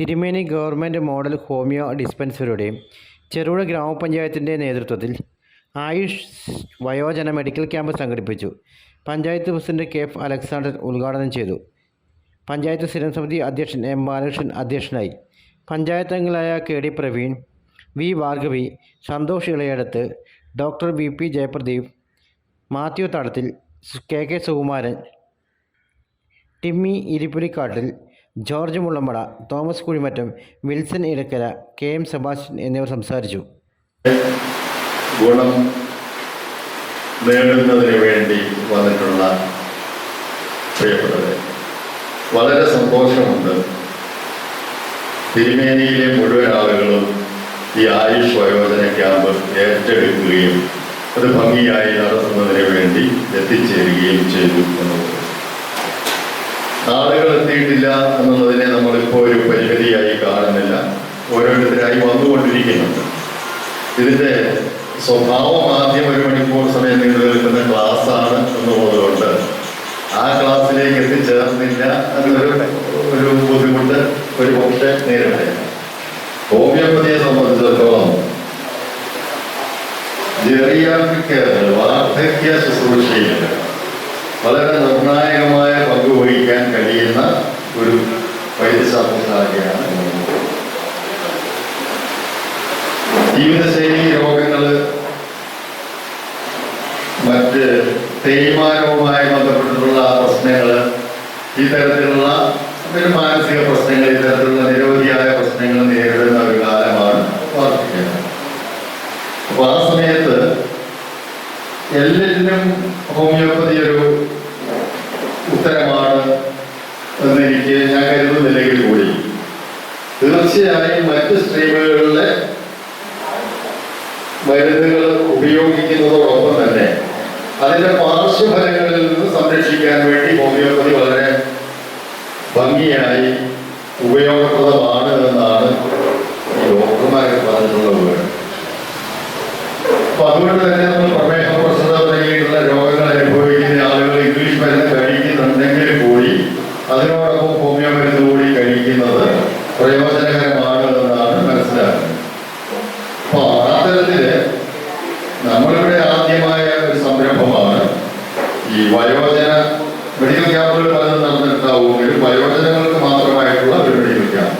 തിരുമേനി government model homeo ഡിസ്പെൻസറിയുടെയും ചെറുപുഴ ഗ്രാമപഞ്ചായത്തിന്റെ നേതൃത്വത്തിൽ ആയുഷ് വയോജന മെഡിക്കൽ ക്യാമ്പ് സംഘടിപ്പിച്ചു. Panchayat president K F Alexander ഉദ്ഘാടനം ചെയ്തു. പഞ്ചായത്ത് സ്ഥിരം സമിതി അധ്യക്ഷൻ എം ബാലകൃഷ്ണൻ അധ്യക്ഷനായി. പഞ്ചായത്ത് അംഗങ്ങളായ K D Praveen V Bhargavi Santhosh Elayadath doctor V P Jayapradeep Mathew Thadathil K K Sukumaran Timmy Irippulikkattil George Mullampada Thomas Kuzhimattam Wilson Edakkara K M Sebastian എന്നിവർ സംസാരിച്ചു. ഗുണം നേടുന്നതിന് വേണ്ടി വന്നിട്ടുള്ള പ്രിയപ്പെട്ടവരെ വളരെ സന്തോഷമുണ്ട്. തിരുമേനിയിലെ മുഴുവൻ ആളുകളും ഈ ആയുഷ് വയോജന ക്യാമ്പ് ഏറ്റെടുക്കുകയും അത് ഭംഗിയായി നടത്തുന്നതിന് വേണ്ടി എത്തിച്ചേരുകയും ചെയ്തു. ആളുകൾ എത്തിയിട്ടില്ല എന്നുള്ളതിനെ നമ്മൾ നമ്മളിപ്പോൾ ഒരു പരിമിതിയായി കാണുന്നില്ല. ഓരോരുത്തരായി വന്നുകൊണ്ടിരിക്കുന്നുണ്ട് ഇതിന്റെ സ്വഭാവം ആദ്യം ഒരു മണിക്കൂർ സമയം നീണ്ടു നിൽക്കുന്ന ക്ലാസ് ആണ് എന്നുള്ളതുകൊണ്ട് ആ ക്ലാസ്സിലേക്ക് എത്തിച്ചേർന്നില്ല എന്നൊരു ഒരു ബുദ്ധിമുട്ട് ഒരു പക്ഷേ നേരിടുകയാണ് ഹോമിയോപ്പതിയെ സംബന്ധിച്ചിടത്തോളം ജെറിയാട്രിക് വാർദ്ധക്യ ശുശ്രൂഷയിൽ വളരെ നിർണായകമായ കഴിയുന്ന ഒരു വൈദ്യശാസ്ത്ര ശാഖയാണ് ഹോമിയോപ്പതി. ജീവിതശൈലി രോഗങ്ങൾ മറ്റ് തേയ്മാനവുമായി ബന്ധപ്പെട്ടിട്ടുള്ള പ്രശ്നങ്ങൾ തരത്തിലുള്ള ഒരു മാനസിക പ്രശ്നങ്ങൾ ഇത്തരത്തിലുള്ള നിരവധിയായ പ്രശ്നങ്ങൾ നേരിടുന്ന ഒരു കാലമാണ് വർദ്ധിക്കുന്നത് അപ്പൊ ആ സമയത്ത് എല്ലാറ്റിനും ഹോമിയോപ്പതി ഒരു തീർച്ചയായും മറ്റ് സ്ട്രീമുകളിലെ മരുന്നുകൾ ഉപയോഗിക്കുന്നതോടൊപ്പം തന്നെ അതിന്റെ പാർശ്വഫലങ്ങളിൽ നിന്ന് സംരക്ഷിക്കാൻ വേണ്ടി ഹോമിയോപ്പതി വളരെ ഭംഗിയായി ഉപയോഗപ്രദമാണ് എന്നാണ് ഡോക്ടർമാരെ ഡോക്ടർമാരൊക്കെ പറഞ്ഞിട്ടുള്ള വിവരം. അപ്പൊ അതുകൊണ്ട് തന്നെ നമ്മൾ പ്രമേഹ പ്രശ്നത തുടങ്ങിയിട്ടുള്ള രോഗങ്ങൾ അനുഭവിക്കുന്ന ആളുകൾ ഇംഗ്ലീഷ് മരുന്ന് കഴിക്കുന്നുണ്ടെങ്കിൽ പോയി അതിനോടൊപ്പം ഹോമിയോ മരുന്ന് കൂടി കഴിക്കുന്നത് പ്രയോജനകരമാണ് എന്നാണ് മനസ്സിലാക്കുന്നത് അപ്പൊ ആ തരത്തിൽ നമ്മളിവിടെ ആദ്യമായ ഒരു സംരംഭമാണ് ഈ വയോജന മെഡിക്കൽ ക്യാമ്പുകൾ പലതും നടന്നിട്ടുണ്ടാവുമെങ്കിലും വയോജനങ്ങൾക്ക് മാത്രമായിട്ടുള്ള ഒരു മെഡിക്കൽ ക്യാമ്പ്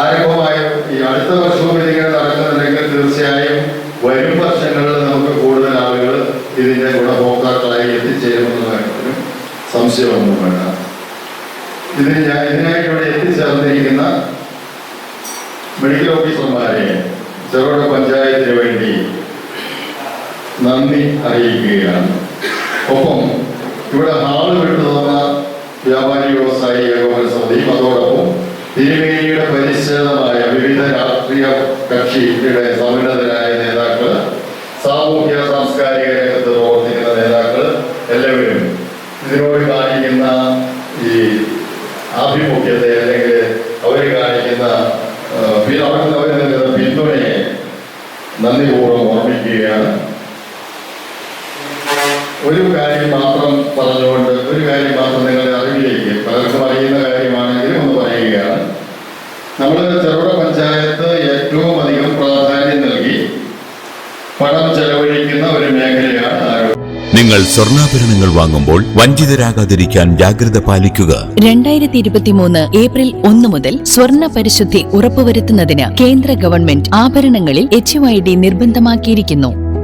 ആരംഭമായ ഈ അടുത്ത വർഷവും ഇതിങ്ങനെ നടക്കുന്നുണ്ടെങ്കിൽ തീർച്ചയായും വരും വർഷങ്ങളിൽ നമുക്ക് കൂടുതൽ ആളുകൾ ഇതിന്റെ ഗുണഭോക്താക്കളായി എത്തിച്ചേരുമെന്ന സംശയമൊന്നും വേണ്ട. ഇതിന് ഞാൻ ഇതിനായിട്ട് ഇവിടെ എത്തിച്ചേർന്നിരിക്കുന്ന മെഡിക്കൽ ഓഫീസർമാരെ ചെറുകിട പഞ്ചായത്തിന് വേണ്ടി നന്ദി അറിയിക്കുകയാണ്. ഒപ്പം ഇവിടെ ഹാൾ വിട്ടു തന്ന വ്യാപാരി വ്യവസായി ഏകോപന സമിതിയും അതോടൊപ്പം തിരുമേനിയുടെ പരിച്ഛേദമായ വിവിധ രാഷ്ട്രീയ കക്ഷിയുടെ സമുന്നതരായ നേതാക്കൾ സാമൂഹ്യ സാംസ്കാരിക രംഗത്ത് പ്രവർത്തിക്കുന്ന നേതാക്കൾ എല്ലാവരും ഇതിനോട് കാണിക്കുന്ന ഈ ആഭിമുഖ്യത്തെ അല്ലെങ്കിൽ അവർ കാണിക്കുന്ന അവർ നൽകുന്ന പിന്തുണയെ നന്ദിപൂർവം ഓർമ്മിക്കുകയാണ്. ഒരു കാര്യം മാത്രം പറഞ്ഞുകൊണ്ട് ഒരു കാര്യം മാത്രം നിങ്ങളുടെ അറിവിലേക്ക് പലർക്കും അറിയുന്ന കാര്യമാണെങ്കിലും ഒന്ന് പറയുകയാണ്. നമ്മൾ ചെറുപ്പ പഞ്ചായത്ത് ഏറ്റവും അധികം പ്രാധാന്യം നൽകി പണം ചെലവഴിക്കുന്ന ഒരു മേഖലയാണ് ആരോഗ്യം നിങ്ങൾ സ്വർണാഭരണങ്ങൾ വാങ്ങുമ്പോൾ വഞ്ചിതരാകാതിരിക്കാൻ ജാഗ്രത പാലിക്കുക. രണ്ടായിരത്തി ഇരുപത്തിമൂന്ന് ഏപ്രിൽ ഒന്ന് മുതൽ സ്വർണ പരിശുദ്ധി ഉറപ്പുവരുത്തുന്നതിന് കേന്ദ്ര ഗവൺമെന്റ് ആഭരണങ്ങളിൽ എച്ച് ഐ ഡി നിർബന്ധമാക്കിയിരിക്കുന്നു.